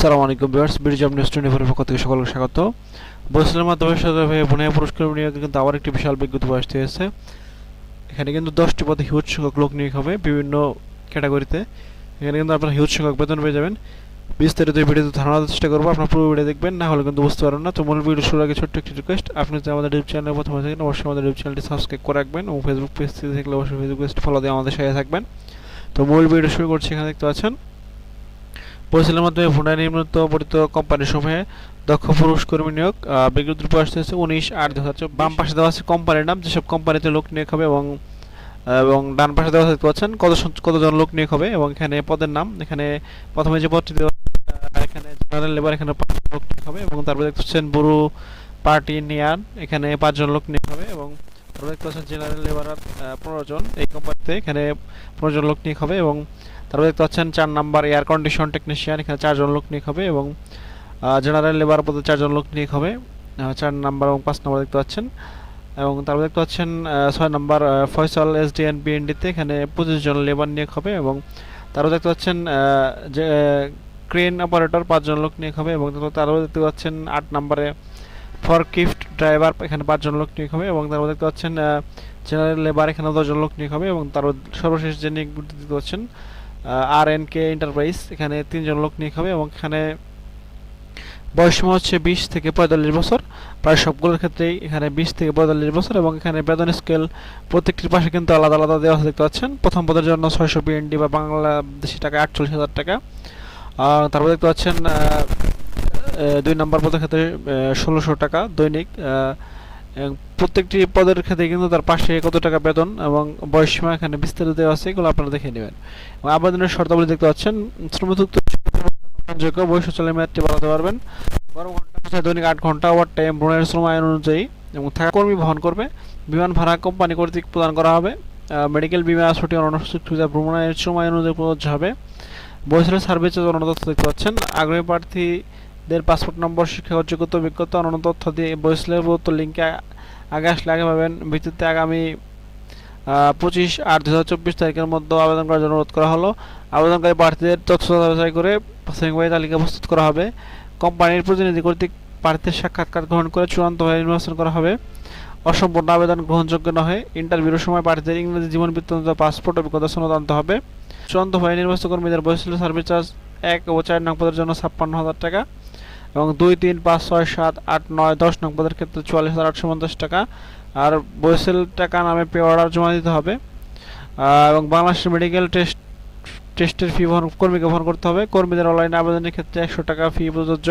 সালাম আলাইকুম viewers BD job news twenty ফোরের পক্ষ থেকে সকলকে স্বাগত। বৈশালের মাধ্যমে সাথে বুনিয়া পুরস্কার নিয়োগে কিন্তু আবার একটি বিশাল বিজ্ঞপ্তি আসতে হয়েছে এখানে কিন্তু দশটি পদে হিউজ সংখ্যক লোক নিয়োগ হবে বিভিন্ন ক্যাটাগরিতে। এখানে কিন্তু আপনারা হিউজ সংখ্যক বেতন পেয়ে যাবেন। বিস্তারিত ভিডিওতে ধারণা চেষ্টা করব। আপনার পুরো ভিডিও দেখবেন, না হলে কিন্তু বুঝতে পারবেন না। তো মূল ভিডিও শুরু আগে ছোট্ট একটি রিকোয়েস্ট আপনি যদি আমাদের ইউটিউব চ্যানেলে প্রথম থাকেন, অবশ্যই আমাদের ইউটিউব চ্যানেলটি সাবস্ক্রাইব করে রাখবেন এবং ফেসবুক পেজ থেকে অবশ্যই ফেসবুক পেজটি ফলো দিয়ে আমাদের সাথে থাকবেন। তো মূল ভিডিও শুরু করছি, এখানে দেখতে পাচ্ছেন পরিচালনার মাধ্যমে ভুনা নিম্নত পরিচিত কোম্পানির সমূহে দক্ষ পুরুষ কর্মী নিয়োগ বিজ্ঞপ্তির প্রকাশ হয়েছে উনিশ আট দু হাজার বাম পাশে দেওয়া আছে কোম্পানির নাম, যেসব কোম্পানিতে লোক নিয়োগ হবে এবং এবং ডান পাশে দেওয়া দেখতে পাচ্ছেন, কত কতজন লোক নিয়োগ হবে এবং এখানে পদের নাম, এখানে প্রথমে যে পদটি দেওয়া এখানে জেনারেল লেবার, এখানে পাঁচজন লোক নিয়োগ হবে এবং তারপরে দেখতে পাচ্ছেন বুরু পার্টি নিয়ান, এখানে পাঁচজন লোক নিয়োগ হবে এবং তারপরে দেখতে পাচ্ছেন জেনারেল লেবার পনেরো জন। এই কোম্পানিতে এখানে পনেরো জন লোক নিয়োগ হবে এবং তারপরে দেখতে পাচ্ছেন চার নাম্বার এয়ার কন্ডিশন টেকনিশিয়ান এখানে চারজন লোক নিয়োগ হবে এবং জেনারেল লেবার পদে চারজন লোক নিয়োগ হবে। চার নাম্বার এবং পাঁচ নাম্বার দেখতে পাচ্ছেন। এবং তারপরে দেখতে পাচ্ছেন ছয় number Faisal S D N বিএনডিতে এখানে পঁচিশ জন লেবার নিয়োগ হবে এবং তারপরে দেখতে পাচ্ছেন যে ক্রেন অপারেটর পাঁচজন লোক নিয়োগ হবে এবং তারপরে দেখতে পাচ্ছেন আট নাম্বারে ফর গিফট ড্রাইভার এখানে পাঁচজন লোক নিয়োগ হবে এবং তারপর দেখতে পাচ্ছেন জেনারেল লেবার এখানে দশজন লোক নিয়োগ হবে এবং তারপর সর্বশেষ যে নিয়োগ দেখতে পাচ্ছেন আর এন কে এন্টারপ্রাইজ এখানে তিনজন লোক নিয়োগ হবে এবং এখানে বয়স হচ্ছে বিশ থেকে পঁয়তাল্লিশ বছর। প্রায় সবগুলোর ক্ষেত্রেই এখানে বিশ থেকে পঁয়তাল্লিশ বছর এবং এখানে বেতন স্কেল প্রত্যেকটির পাশে কিন্তু আলাদা আলাদা দেওয়া দেখতে পাচ্ছেন। প্রথম পদের জন্য ছয়শো বিএনডি বা বাংলাদেশি টাকা আটচল্লিশ হাজার টাকা। তারপর দেখতে পাচ্ছেন দুই নম্বর পদের ক্ষেত্রে ষোলোশো টাকা দৈনিক প্রত্যেকটি পদের ক্ষেত্রে কিন্তু তার পাশে কত টাকা বেতন এবং বয়স সীমা এখানে বিস্তারিত দেওয়া আছে, এগুলো আপনারা দেখে নেবেন। এবং আবেদনের শর্তাবলী দেখতে পাচ্ছেন, শ্রমযুক্ত যোগ্য বয়স চলে মেয়াদটি বাড়াতে পারবেন। বারো ঘণ্টা দৈনিক আট ঘণ্টা ওভার টাইম ভ্রমণের শ্রম আইন অনুযায়ী এবং থাকা কর্মী বহন করবে। বিমান ভাড়া কোম্পানি কর্তৃক প্রদান করা হবে। মেডিকেল বিমা, ছুটি অন্যান্য সুবিধা ভ্রমণ আইনের শ্রম আইন অনুযায়ী প্রযোজ্য হবে। বয়সের সার্ভিস অন্যান্য দেখতে পাচ্ছেন, আগ্রহী প্রার্থীদের পাসপোর্ট নম্বর, শিক্ষাগত যোগ্যতা অভিজ্ঞতা, অন্যান্য তথ্য দিয়ে প্রদত্ত লিঙ্কে আগে আসলে আগে পাবেন। ভিত্তিতে আগামী পঁচিশ আট দু হাজার চব্বিশ তারিখের মধ্যে আবেদন করার জন্য অনুরোধ করা হলো। আবেদনকারী প্রার্থীদের তথ্য করে প্রাথমিকভাবে তালিকা প্রস্তুত করা হবে। কোম্পানির প্রতিনিধি কর্তৃক প্রার্থীর সাক্ষাৎকার গ্রহণ করে চূড়ান্তভাবে নির্বাচন করা হবে। অসম্পূর্ণ আবেদন গ্রহণযোগ্য নহে। ইন্টারভিউর সময় প্রার্থীদের ইংরেজি জীবন বৃত্তান্ত, পাসপোর্ট অভিজ্ঞতা সনদ আনতে হবে। চূড়ান্তভাবে নির্বাচিত কর্মীদের বয়সীল সার্ভিস চার্জ এক ও চার নং পদের জন্য ছাপ্পান্ন হাজার টাকা। এবং দুই তিন পাঁচ ছয় সাত আট নয় দশ নং পদের ক্ষেত্রে চুয়াল্লিশ হাজার আটশো পঞ্চাশ টাকা। আর বয়সেল টাকা নামে পে অর্ডার জমা দিতে হবে। এবং বাংলাদেশ মেডিকেল টেস্ট টেস্টের ফি বহন, কর্মীকে বহন করতে হবে। কর্মীদের অনলাইন আবেদনের ক্ষেত্রে একশো টাকা ফি প্রযোজ্য।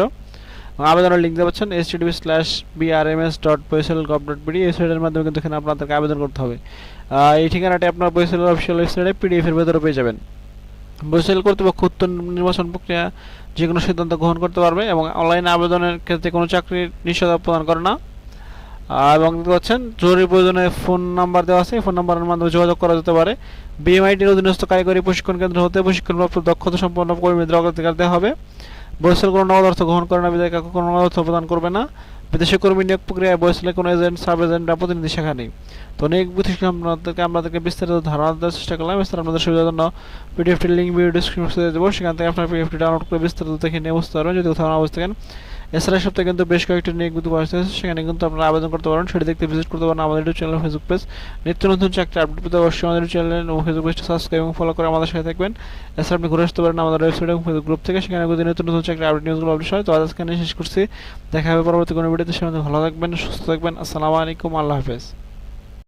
আবেদনের লিঙ্ক দেওয়া পাচ্ছেন S TDB slash BRMS dot বৈসেল gov dot BD এই সাইটের মাধ্যমে কিন্তু এখানে আপনাদেরকে আবেদন করতে হবে। এই ঠিকানাটি আপনার বৈসেলের অফিসিয়াল ওয়েবসাইটে পিডিএফ এর ভেতরে পেয়ে যাবেন। বৈসেল কর্তৃপক্ষ উত্তর নির্বাচন প্রক্রিয়া যে কোনো সিদ্ধান্ত গ্রহণ করতে পারবে এবং অনলাইন আবেদনের ক্ষেত্রে কোনো চাকরির নিষেধাজ্ঞা প্রদান করে না। এবং দেখতে পাচ্ছেন, জরুরি প্রয়োজনে ফোন নাম্বার দেওয়া আছে। ফোন নাম্বারের মাধ্যমে যোগাযোগ করা যেতে পারে। বিএমআইটির অধীনস্থ কারিগরি প্রশিক্ষণ কেন্দ্র হতে প্রশিক্ষণপ্রাপ্ত দক্ষতা সম্পন্ন কর্মীদের অগ্রাধিকার দেওয়া হবে। বয়সের কোনো নগদ অর্থ গ্রহণ করে না। বিদায় কোনো অর্থ প্রদান করবে না। বিদেশি কর্মী নিয়োগ প্রক্রিয়ায় বয়সের কোনো এজেন্ট, সাব এজেন্ট বা প্রতিনিধি শাখা নেই। তো অনেক বিশেষ আপনাদেরকে আপনাদেরকে বিস্তারিত ধারণা দেওয়ার চেষ্টা করলাম। এছাড়া আপনাদের সুবিধার জন্য পিডিএফটির লিঙ্ক ভিডিও ডিসক্রিপশনে দেবো। সেখান থেকে আপনার পিডিএফটি ডাউনলোড করে বিস্তারিত দেখে নিয়ে বুঝতে পারবেন যদি কোথাও না বুঝতে থাকেন এছাড়া সপ্তাহে কিন্তু বেশ কয়েকটি নিয়োগ বিজ্ঞপ্তি যাচ্ছে সেখানে কিন্তু আপনারা আবেদন করতে পারেন, সেটি দেখতে ভিজিট করতে পারেন আমাদের ইউটিউব চ্যানেল ফেসবুক পেজ নিত্য নতুন চাকরি আপডেট পেতে অবশ্যই আমাদের চ্যানেল এবং ফেসবুক পেজটি সাবস্ক্রাইব এবং ফলো করে আমাদের সাথে থাকবেন। এছাড়া আপনি ঘুরে আসতে পারেন আমাদের ওয়েবসাইট এবং ফেসবুক গ্রুপ থেকে। সেখানে কিন্তু নিত্য নতুন চাকরি আপডেট নিউজগুলো আপডেট হয়, তো আজ এখানে শেষ করছি। দেখা হবে পরবর্তী কোনো ভিডিওতে সেখানে ভালো থাকবেন, সুস্থ থাকবেন। আসসালামু আলাইকুম, আল্লাহ হাফেজ।